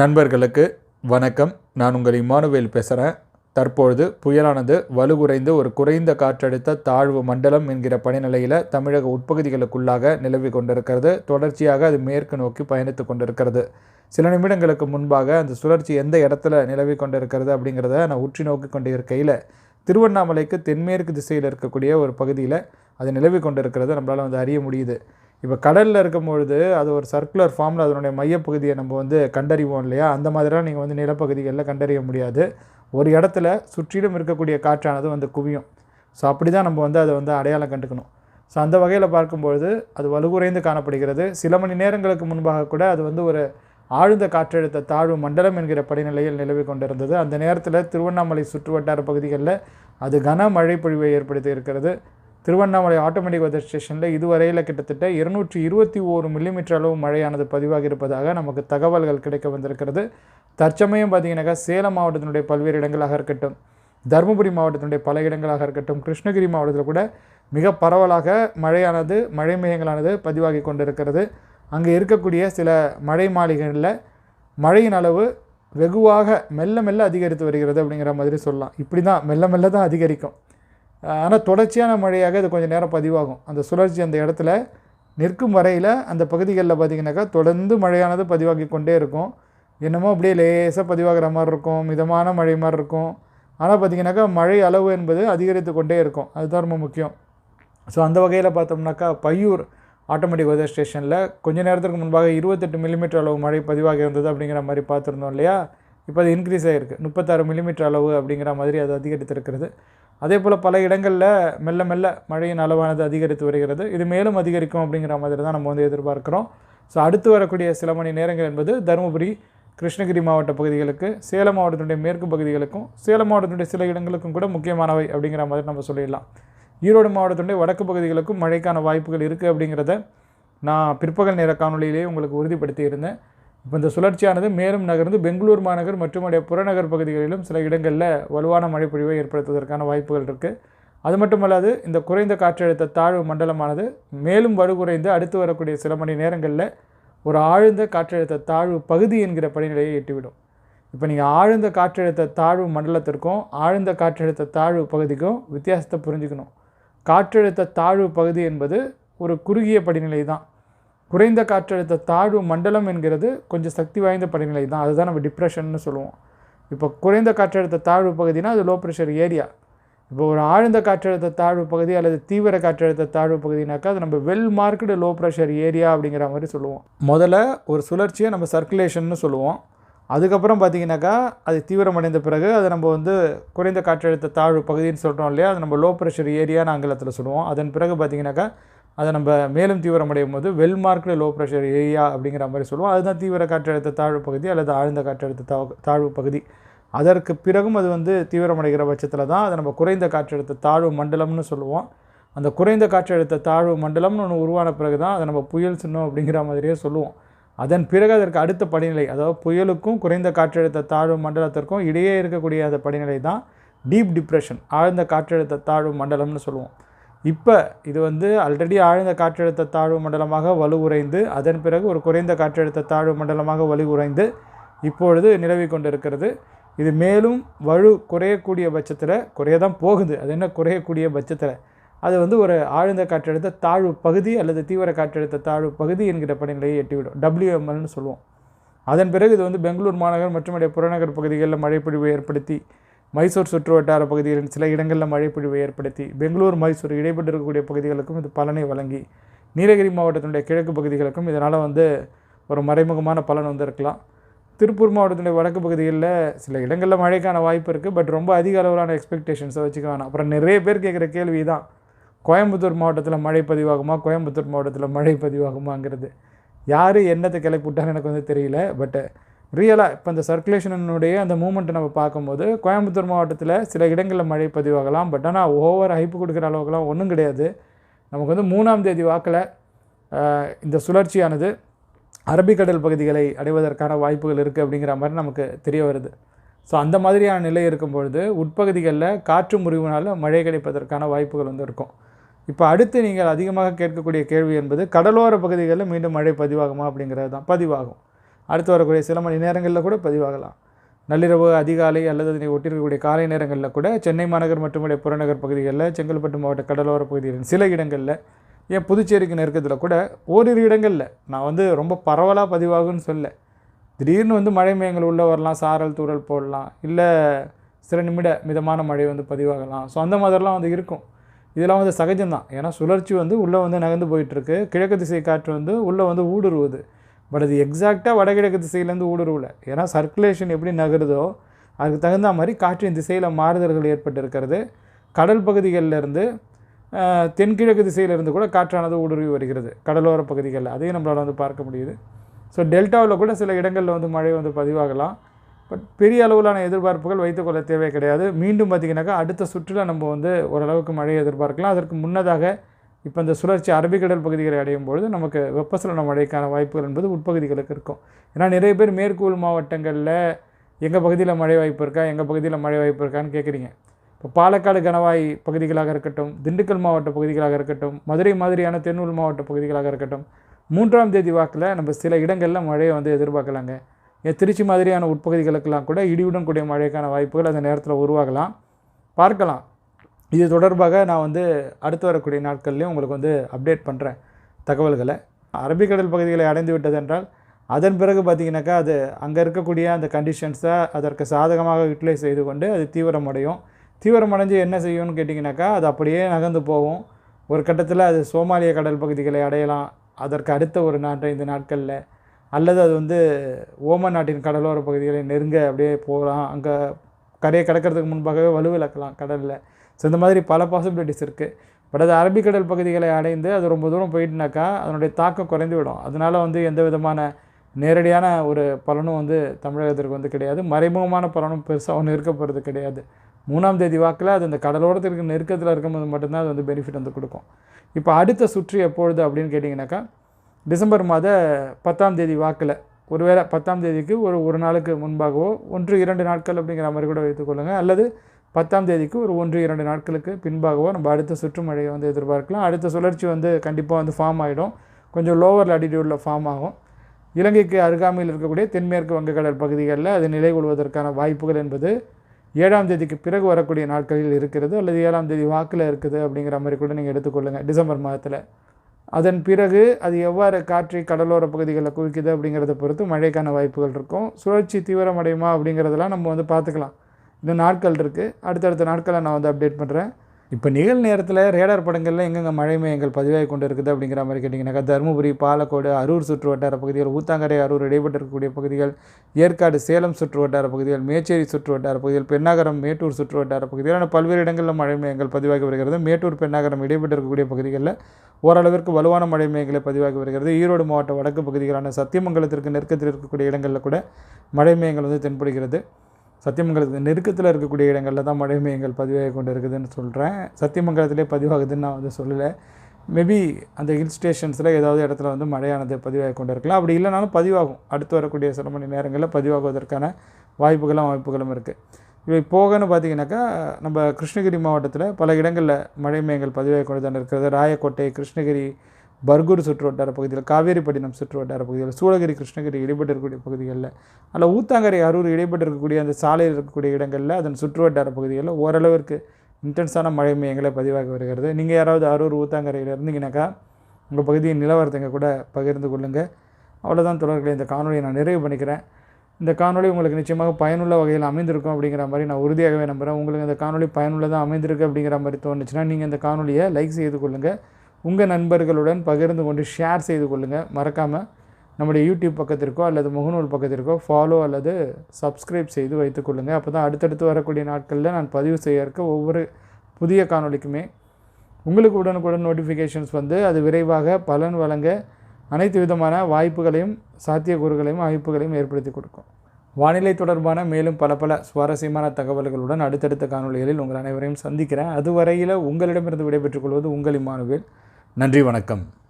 நண்பர்களுக்கு வணக்கம். நான் உங்கள் இமானுவேல் பேசுகிறேன் தற்பொழுது புயலானது வலுகுறைந்து ஒரு குறைந்த காற்றழுத்த தாழ்வு மண்டலம் என்கிற பனிநிலையில் தமிழக உட்பகுதிகளுக்குள்ளாக நிலவி கொண்டிருக்கிறது. தொடர்ச்சியாக அது மேற்கு நோக்கி பயணித்து கொண்டிருக்கிறது. சில நிமிடங்களுக்கு முன்பாக அந்த சுழற்சி எந்த இடத்துல நிலவி கொண்டிருக்கிறது அப்படிங்கிறத நான் உற்றி நோக்கி கொண்டிருக்கையில் திருவண்ணாமலைக்கு தென்மேற்கு திசையில் இருக்கக்கூடிய ஒரு பகுதியில் அது நிலவி கொண்டிருக்கிறத நம்மளால் வந்து அறிய முடியுது. இப்போ கடலில் இருக்கும் பொழுது அது ஒரு சர்க்குலர் ஃபார்மில் அதனுடைய மையப்பகுதியை நம்ம வந்து கண்டறிவோம் இல்லையா? அந்த மாதிரிலாம் நீங்கள் வந்து நிலப்பகுதிகளில் கண்டறிய முடியாது. ஒரு இடத்துல சுற்றிலும் இருக்கக்கூடிய காற்றானது வந்து குவியும். ஸோ அப்படி தான் நம்ம வந்து அதை வந்து அடையாளம் கண்டுக்கணும். ஸோ அந்த வகையில் பார்க்கும்பொழுது அது வலுகுறைந்து காணப்படுகிறது. சில மணி நேரங்களுக்கு முன்பாக கூட அது வந்து ஒரு ஆழ்ந்த காற்றழுத்த தாழ்வு மண்டலம் என்கிற படிநிலையில் நிலவி கொண்டிருந்தது. அந்த நேரத்தில் திருவண்ணாமலை சுற்றுவட்டார பகுதிகளில் அது கனமழை பொழிவை ஏற்படுத்தி இருக்கிறது. திருவண்ணாமலை ஆட்டோமேட்டிக் வெதர் ஸ்டேஷனில் இதுவரையில் கிட்டத்தட்ட இருநூற்றி இருபத்தி ஓரு மில்லிமீட்டர் அளவு மழையானது பதிவாகி இருப்பதாக நமக்கு தகவல்கள் கிடைக்க வந்திருக்கிறது. தற்சமயம் பார்த்தீங்கன்னாக்கா சேலம் மாவட்டத்தினுடைய பல்வேறு இடங்களாக இருக்கட்டும் தருமபுரி மாவட்டத்தினுடைய பல இடங்களாக இருக்கட்டும் கிருஷ்ணகிரி மாவட்டத்தில் கூட மிக பரவலாக மழையானது மழை மேகங்களானது பதிவாகி கொண்டிருக்கிறது. அங்கே இருக்கக்கூடிய சில மழை மாளிகைகளில் மழையின் அளவு வெகுவாக மெல்ல மெல்ல அதிகரித்து வருகிறது அப்படிங்கிற மாதிரி சொல்லலாம். இப்படி தான் மெல்ல மெல்ல தான் அதிகரிக்கும். ஆனால் தொடர்ச்சியான மழையாக இது கொஞ்சம் நேரம் பதிவாகும். அந்த சுழற்சி அந்த இடத்துல நிற்கும் வரையில் அந்த பகுதிகளில் பார்த்திங்கனாக்கா தொடர்ந்து மழையானது பதிவாகி கொண்டே இருக்கும். என்னமோ அப்படியே லேசாக பதிவாகிற மாதிரி இருக்கும் மிதமான மழை மாதிரி இருக்கும். ஆனால் பார்த்திங்கனாக்கா மழை அளவு என்பது அதிகரித்து கொண்டே இருக்கும். அதுதான் ரொம்ப முக்கியம். ஸோ அந்த வகையில் பார்த்தோம்னாக்கா பையூர் ஆட்டோமேட்டிக் வெதர் ஸ்டேஷனில் கொஞ்ச நேரத்துக்கு முன்பாக இருபத்தெட்டு மில்லிமீட்டர் அளவு மழை பதிவாகி இருந்தது அப்படிங்கிற மாதிரி பார்த்துருந்தோம் இல்லையா? இப்போ அது இன்க்ரீஸ் ஆகிருக்கு முப்பத்தாறு மில்லிமீட்டர் அளவு அப்படிங்கிற மாதிரி அது அதிகரித்திருக்கிறது. அதே போல் பல இடங்களில் மெல்ல மெல்ல மழையின் அளவானது அதிகரித்து வருகிறது. இது மேலும் அதிகரிக்கும் அப்படிங்கிற மாதிரி தான் நம்ம வந்து எதிர்பார்க்குறோம். ஸோ அடுத்து வரக்கூடிய சில மணி நேரங்கள் என்பது தருமபுரி கிருஷ்ணகிரி மாவட்ட பகுதிகளுக்கு சேலம் மாவட்டத்தினுடைய மேற்கு பகுதிகளுக்கும் சேலம் மாவட்டத்தினுடைய சில இடங்களுக்கும் கூட முக்கியமானவை அப்படிங்கிற மாதிரி நம்ம சொல்லிடலாம். ஈரோடு மாவட்டத்தினுடைய வடக்கு பகுதிகளுக்கும் மழைக்கான வாய்ப்புகள் இருக்குது அப்படிங்கிறத நான் பிற்பகல் நேர காணொலியிலேயே உங்களுக்கு உறுதிப்படுத்தி இருந்தேன் இப்போ இந்த சுழற்சியானது மேலும் நகர்ந்து பெங்களூர் மாநகர் மற்றும் உடைய புறநகர் பகுதிகளிலும் சில இடங்களில் வலுவான மழைப்பொழிவை ஏற்படுத்துவதற்கான வாய்ப்புகள் இருக்குது அது மட்டுமல்லாது இந்த குறைந்த காற்றழுத்த தாழ்வு மண்டலமானது மேலும் வலுகுறைந்து அடுத்து வரக்கூடிய சில மணி நேரங்களில் ஒரு ஆழ்ந்த காற்றழுத்த தாழ்வு பகுதி என்கிற படிநிலையை எட்டிவிடும். இப்போ நீங்கள் ஆழ்ந்த காற்றழுத்த தாழ்வு மண்டலத்திற்கும் ஆழ்ந்த காற்றழுத்த தாழ்வு பகுதிக்கும் வித்தியாசத்தை புரிஞ்சுக்கணும். காற்றழுத்த தாழ்வு பகுதி என்பது ஒரு குறுகிய படிநிலை தான். குறைந்த காற்றழுத்த தாழ்வு மண்டலம் என்கிறது கொஞ்சம் சக்தி வாய்ந்த படிநிலை தான். அதுதான் நம்ம டிப்ரெஷன்னு சொல்லுவோம். இப்போ குறைந்த காற்றழுத்த தாழ்வு பகுதினா அது லோ ப்ரெஷர் ஏரியா இப்போ ஒரு ஆழ்ந்த காற்றழுத்த தாழ்வு பகுதி அல்லது தீவிர காற்றழுத்த தாழ்வு பகுதினாக்கா அது நம்ம well marked low pressure area அப்படிங்கிற மாதிரி சொல்லுவோம். முதல்ல ஒரு சுழற்சியை நம்ம சர்க்குலேஷன்னு சொல்லுவோம். அதுக்கப்புறம் பார்த்தீங்கன்னாக்கா அது தீவிரமடைந்த பிறகு அதை நம்ம வந்து குறைந்த காற்றழுத்த தாழ்வு பகுதின்னு சொல்கிறோம் இல்லையா? அது நம்ம லோ ப்ரெஷர் ஏரியான்னு ஆங்கிலத்தில் சொல்லுவோம். அதன் பிறகு பார்த்தீங்கன்னாக்கா அதை நம்ம மேலும் தீவிரமடையும் போது well marked low pressure area அப்படிங்கிற மாதிரி சொல்லுவோம். அதுதான் தீவிர காற்றழுத்த தாழ்வு பகுதி அல்லது ஆழ்ந்த காற்றழுத்த தாழ்வு தாழ்வு பகுதி. அதற்கு பிறகும் அது வந்து தீவிரமடைகிற பட்சத்தில் தான் அதை நம்ம குறைந்த காற்றழுத்த தாழ்வு மண்டலம்னு சொல்லுவோம். அந்த குறைந்த காற்றழுத்த தாழ்வு மண்டலம்னு ஒன்று உருவான பிறகு தான் அதை நம்ம புயல் சின்னம் அப்படிங்கிற மாதிரியே சொல்லுவோம். அதன் பிறகு அதற்கு அடுத்த படிநிலை அதாவது புயலுக்கும் குறைந்த காற்றழுத்த தாழ்வு மண்டலத்திற்கும் இடையே இருக்கக்கூடிய அந்த படிநிலை தான் டீப் டிப்ரெஷன் ஆழ்ந்த காற்றழுத்த தாழ்வு மண்டலம்னு சொல்லுவோம். இப்போ இது வந்து ஆல்ரெடி ஆழ்ந்த காற்றழுத்த தாழ்வு மண்டலமாக வலுவுறைந்து அதன் பிறகு ஒரு குறைந்த காற்றழுத்த தாழ்வு மண்டலமாக வலுவுறைந்து இப்பொழுது நிலவி கொண்டிருக்கிறது. இது மேலும் வலு குறையக்கூடிய பட்சத்தில் குறைய தான் போகுது. அது என்ன குறையக்கூடிய பட்சத்தில்? அது வந்து ஒரு ஆழ்ந்த காற்றழுத்த தாழ்வு பகுதி அல்லது தீவிர காற்றழுத்த தாழ்வு பகுதி என்கிற படிநிலையை எட்டிவிடும். டபிள்யூஎம்எல்னு சொல்லுவோம். அதன் பிறகு இது வந்து பெங்களூர் மாநகர் மற்றும் இடைய புறநகர் பகுதிகளில் மழைப்பொழிவை ஏற்படுத்தி மைசூர் சுற்று வட்டார பகுதிகளில் சில இடங்களில் மழைப்பொழிவை ஏற்படுத்தி பெங்களூர் மைசூர் இடைப்பட்டு இருக்கக்கூடிய பகுதிகளுக்கும் இது பலனை வழங்கி நீலகிரி மாவட்டத்தினுடைய கிழக்கு பகுதிகளுக்கும் இதனால் வந்து ஒரு மறைமுகமான பலன் வந்திருக்கலாம் திருப்பூர் மாவட்டத்தினுடைய வடக்கு பகுதிகளில் சில இடங்களில் மழைக்கான வாய்ப்பு இருக்குது பட் ரொம்ப அதிக அளவிலான எக்ஸ்பெக்டேஷன்ஸை வச்சுக்க வேணாம். அப்புறம் நிறைய பேர் கேட்குற கேள்வி தான் கோயம்புத்தூர் மாவட்டத்தில் மழை பதிவாகுமா? கோயம்புத்தூர் மாவட்டத்தில் மழை பதிவாகுமாங்கிறது. யார் என்னத்தை கிளப்பி விட்டான்னு எனக்கு வந்து தெரியல. பட்டு ரியலாக இப்போ இந்த சர்க்குலேஷனுடைய அந்த மூமெண்ட்டை நம்ம பார்க்கும்போது கோயம்புத்தூர் மாவட்டத்தில் சில இடங்களில் மழை பதிவாகலாம். பட் ஆனால் ஓவர் ஹைப்பு கொடுக்குற அளவுக்குலாம் ஒன்றும் கிடையாது. நமக்கு வந்து மூணாம் தேதி வாக்கில் இந்த சுழற்சியானது அரபிக்கடல் பகுதிகளை அடைவதற்கான வாய்ப்புகள் இருக்குது அப்படிங்கிற மாதிரி நமக்கு தெரிய வருது. ஸோ அந்த மாதிரியான நிலை இருக்கும் பொழுது உட்பகுதிகளில் காற்று முறிவுனால் மழை கிடைப்பதற்கான வாய்ப்புகள் வந்து இருக்கும். இப்போ அடுத்து நீங்கள் அதிகமாக கேட்கக்கூடிய கேள்வி என்பது கடலோர பகுதிகளில் மீண்டும் மழை பதிவாகுமா அப்படிங்கிறது தான். பதிவாகும். அடுத்து வரக்கூடிய சில மணி நேரங்களில் கூட பதிவாகலாம். நள்ளிரவு அதிகாலை அல்லது அதனை ஒட்டிருக்கக்கூடிய காலை நேரங்களில் கூட சென்னை மாநகர் மற்றும் புறநகர் பகுதிகளில் செங்கல்பட்டு மாவட்ட கடலோர பகுதிகளின் சில இடங்களில் ஏன் புதுச்சேரிக்கு நெருக்கத்தில் கூட ஓரிரு இடங்களில் நான் வந்து ரொம்ப பரவலாக பதிவாகுன்னு சொல்ல. திடீர்னு வந்து மழை மேகங்கள் உள்ளே வரலாம் சாரல் தூரல் போடலாம் இல்லை சில நிமிட மிதமான மழை வந்து பதிவாகலாம். ஸோ அந்த மாதிரிலாம் வந்து இருக்கும். இதெல்லாம் வந்து சகஜம்தான். ஏன்னா சுழற்சி வந்து உள்ளே வந்து நகர்ந்து போயிட்டுருக்கு கிழக்கு திசை காற்று வந்து உள்ளே வந்து ஊடுருவுது. பட் அது எக்ஸாக்டாக வடகிழக்கு திசையிலேருந்து ஊடுருவில். ஏன்னா சர்க்குலேஷன் எப்படி நகருதோ அதுக்கு தகுந்த மாதிரி காற்றின் திசையில் மாறுதல்கள் ஏற்பட்டு இருக்கிறது கடல் பகுதிகளிலிருந்து தென்கிழக்கு திசையிலிருந்து கூட காற்றானது ஊடுருவி வருகிறது. கடலோர பகுதிகளில். அதையும் நம்மளால் வந்து பார்க்க முடியுது. ஸோ டெல்டாவில் கூட சில இடங்களில் வந்து மழை வந்து பதிவாகலாம். பட் பெரிய அளவிலான எதிர்பார்ப்புகள் வைத்துக்கொள்ள தேவை கிடையாது. மீண்டும் பார்த்திங்கனாக்கா அடுத்த சுற்றில் நம்ம வந்து ஓரளவுக்கு மழையை எதிர்பார்க்கலாம். அதற்கு முன்னதாக இப்போ இந்த சுழற்சி அரபிக்கடல் பகுதிகளை அடையும் பொழுது நமக்கு வெப்பசலன மழைக்கான வாய்ப்புகள் என்பது உட்பகுதிகளுக்கு இருக்கும். ஏன்னா நிறைய பேர் மேற்கூல் மாவட்டங்களில் எங்கள் பகுதியில் மழை வாய்ப்பு இருக்கா எங்கள் பகுதியில் மழை வாய்ப்பு இருக்கான்னு கேட்குறீங்க இப்போ பாலக்காடு கணவாய் பகுதிகளாக இருக்கட்டும் திண்டுக்கல் மாவட்ட பகுதிகளாக இருக்கட்டும் மதுரை மாதிரியான தென்னூர் மாவட்ட பகுதிகளாக இருக்கட்டும் மூன்றாம் தேதி வாக்கில் நம்ம சில இடங்களில் மழையை வந்து எதிர்பார்க்கலாங்க. ஏன் திருச்சி மாதிரியான உட்பகுதிகளுக்கெல்லாம் கூட இடியுடன் கூடிய மழைக்கான வாய்ப்புகள் அந்த நேரத்தில் உருவாகலாம். பார்க்கலாம். இது தொடர்பாக நான் வந்து அடுத்து வரக்கூடிய நாட்கள்லேயும் உங்களுக்கு வந்து அப்டேட் பண்ணுறேன் தகவல்களை. அரபிக்கடல் பகுதிகளை அடைந்து விட்டதென்றால் அதன் பிறகு பார்த்தீங்கன்னாக்கா அது அங்கே இருக்கக்கூடிய அந்த கண்டிஷன்ஸை அதற்கு சாதகமாக யூட்டிலைஸ் செய்து கொண்டு அது தீவிரமடையும். தீவிரமடைஞ்சு என்ன செய்யும்னு கேட்டிங்கனாக்கா அது அப்படியே நகர்ந்து போகும். ஒரு கட்டத்தில் அது சோமாலிய கடல் பகுதிகளை அடையலாம். அதற்கு அடுத்த ஒரு நான்கைந்து நாட்களில் அல்லது அது வந்து ஓமன் நாட்டின் கடலோர பகுதிகளை நெருங்க அப்படியே போகலாம். அங்கே கரையை கடக்கிறதுக்கு முன்பாகவே வலுவிழக்கலாம் கடலில். ஸோ இந்த மாதிரி பல பாசிபிலிட்டிஸ் இருக்குது பட் அது அரபிக்கடல் பகுதிகளை அடைந்து அது ரொம்ப தூரம் போயிட்டுனாக்கா அதனுடைய தாக்கம் குறைந்து விடும் அதனால் வந்து எந்த விதமான நேரடியான ஒரு பலனும் வந்து தமிழகத்திற்கு வந்து கிடையாது. மறைமுகமான பலனும் பெருசாக ஒன்று இருக்க போகிறது கிடையாது. மூணாம் தேதி வாக்கில் அது இந்த கடலோரத்திற்கு நெருக்கத்தில் இருக்கும்போது மட்டும்தான் அது வந்து பெனிஃபிட் வந்து கொடுக்கும். இப்போ அடுத்த சுற்று எப்பொழுது அப்படின்னு கேட்டிங்கனாக்கா டிசம்பர் மாத பத்தாம் தேதி வாக்கில் ஒருவேளை பத்தாம் தேதிக்கு ஒரு ஒரு நாளுக்கு முன்பாகவோ ஒன்று இரண்டு நாட்கள் அப்படிங்கிற மாதிரி கூட வைத்துக்கொள்ளுங்கள் அல்லது பத்தாம் தேதிக்கு ஒரு ஒன்று இரண்டு நாட்களுக்கு பின்பாகவோ நம்ம அடுத்த சுற்றுமழையை வந்து எதிர்பார்க்கலாம். அடுத்த சுழற்சி வந்து கண்டிப்பாக வந்து ஃபார்ம் ஆகிடும் கொஞ்சம் லோவர் லாட்டிடியூடில் ஃபார்ம் ஆகும். இலங்கைக்கு அருகாமையில் இருக்கக்கூடிய தென்மேற்கு வங்கக்கடல் பகுதிகளில் அது நிலை கொள்வதற்கான வாய்ப்புகள் என்பது ஏழாம் தேதிக்கு பிறகு வரக்கூடிய நாட்களில் இருக்கிறது அல்லது ஏழாம் தேதி வாக்கில் இருக்குது அப்படிங்கிற மாதிரி கூட நீங்கள் எடுத்துக்கொள்ளுங்கள் டிசம்பர் மாதத்தில். அதன் பிறகு அது எவ்வாறு காற்றை கடலோர பகுதிகளில் குவிக்குது அப்படிங்கிறத பொறுத்து மழைக்கான வாய்ப்புகள் இருக்கும். சுழற்சி தீவிரமடையுமா அப்படிங்கிறதெல்லாம் நம்ம வந்து பார்த்துக்கலாம். இன்னும் நாட்கள் இருக்குது அடுத்தடுத்த நாட்களை நான் வந்து அப்டேட் பண்ணுறேன் இப்போ நிகழ் நேரத்தில் ரேடார் படங்களில் எங்கெங்கே மழை மையங்கள் பதிவாகி கொண்டு இருக்குது அப்படிங்கிற மாதிரி கேட்டிங்கனாக்கா தருமபுரி பாலக்கோடு அரூர் சுற்று வட்டார பகுதிகள் ஊத்தாங்கரை அரூர் இடைப்பட்டு இருக்கக்கூடிய பகுதிகள் ஏற்காடு சேலம் சுற்று வட்டார பகுதிகள் மேச்சேரி சுற்று வட்டார பகுதிகள் பெண்ணாகரம் மேட்டூர் சுற்று வட்டார பகுதிகள் பல்வேறு இடங்களில் மழை மையங்கள் பதிவாகி வருகிறது. மேட்டூர் பெண்ணாகரம் இடைப்பட்டு இருக்கக்கூடிய பகுதிகளில் ஓரளவிற்கு வலுவான மழை மேகங்களை பதிவாகி வருகிறது. ஈரோடு மாவட்ட வடக்கு பகுதிகளான சத்தியமங்கலத்திற்கு நெருக்கத்தில் இருக்கக்கூடிய இடங்களில் கூட மழை மேகங்கள் வந்து தென்படுகிறது. சத்தியமங்கலத்துக்கு நெருக்கத்தில் இருக்கக்கூடிய இடங்களில் தான் மழை மேகங்கள் பதிவாகி கொண்டு இருக்குதுன்னு சொல்கிறேன் சத்தியமங்கலத்திலே பதிவாகுதுன்னு நான் வந்து சொல்லலை. மேபி அந்த ஹில் ஸ்டேஷன்ஸில் ஏதாவது இடத்துல வந்து மழையானது பதிவாகி கொண்டு இருக்கலாம் அப்படி இல்லைனாலும் பதிவாகும். அடுத்து வரக்கூடிய சில மணி நேரங்களில் பதிவாகுவதற்கான வாய்ப்புகளும் வாய்ப்புகளும் இருக்குது இவை போகன்னு பார்த்தீங்கன்னாக்கா நம்ம கிருஷ்ணகிரி மாவட்டத்தில் பல இடங்களில் மழை மேயங்கள் பதிவாகி கொண்டு தான் இருக்கிறது. ராயக்கோட்டை கிருஷ்ணகிரி பர்கூர் சுற்று வட்டார பகுதியில் காவேரிப்பட்டினம் சுற்று வட்டார பகுதியில் சூளகிரி கிருஷ்ணகிரி இடைப்பட்டு இருக்கக்கூடிய பகுதிகளில் அல்ல ஊத்தாங்கரை அரூர் இடைப்பட்டு இருக்கக்கூடிய அந்த சாலையில் இருக்கக்கூடிய இடங்களில் அதன் சுற்று வட்டார பகுதிகளில் ஓரளவிற்கு இன்டென்ஸான மழை மையங்களை பதிவாகி வருகிறது. நீங்கள் யாராவது அரூர் ஊத்தாங்கரையில் இருந்தீங்கன்னாக்கா உங்கள் பகுதியின் நிலவரத்தை கூட பகிர்ந்து கொள்ளுங்கள் அவ்வளோதான் தொடர்களை இந்த காணொலியை நான் நிறைவு பண்ணிக்கிறேன். இந்த காணொளி உங்களுக்கு நிச்சயமாக பயனுள்ள வகையில் அமைந்திருக்கும் அப்படிங்கிற மாதிரி நான் உறுதியாகவே நம்புகிறேன் உங்களுக்கு இந்த காணொளி பயனுள்ளதாக அமைந்திருக்கு அப்படிங்கிற மாதிரி தோணுச்சுன்னா நீங்கள் இந்த காணொலியை லைக் செய்து கொள்ளுங்கள் உங்கள் நண்பர்களுடன் பகிர்ந்து கொண்டு ஷேர் செய்து கொள்ளுங்கள் மறக்காமல் நம்முடைய யூடியூப் பக்கத்திற்கோ அல்லது முகநூல் பக்கத்திற்கோ ஃபாலோ அல்லது சப்ஸ்கிரைப் செய்து வைத்துக்கொள்ளுங்கள் அப்போ தான் அடுத்தடுத்து வரக்கூடிய நாட்களில் நான் பதிவு செய்ய இருக்க ஒவ்வொரு புதிய காணொளிக்குமே உங்களுக்கு உடனுக்குடன் நோட்டிஃபிகேஷன்ஸ் வந்து அது விரைவாக பலன் வழங்க அனைத்து விதமான வாய்ப்புகளையும் சாத்தியக்கூறுகளையும் வாய்ப்புகளையும் ஏற்படுத்தி கொடுக்கும். வானிலை தொடர்பான மேலும் பல பல சுவாரஸ்யமான தகவல்களுடன் அடுத்தடுத்த காணொளிகளில் உங்கள் அனைவரையும் சந்திக்கிறேன். அதுவரையில் உங்களிடமிருந்து விடைபெற்றுக் கொள்வது உங்கள் இம்மானுவேல். நன்றி வணக்கம்.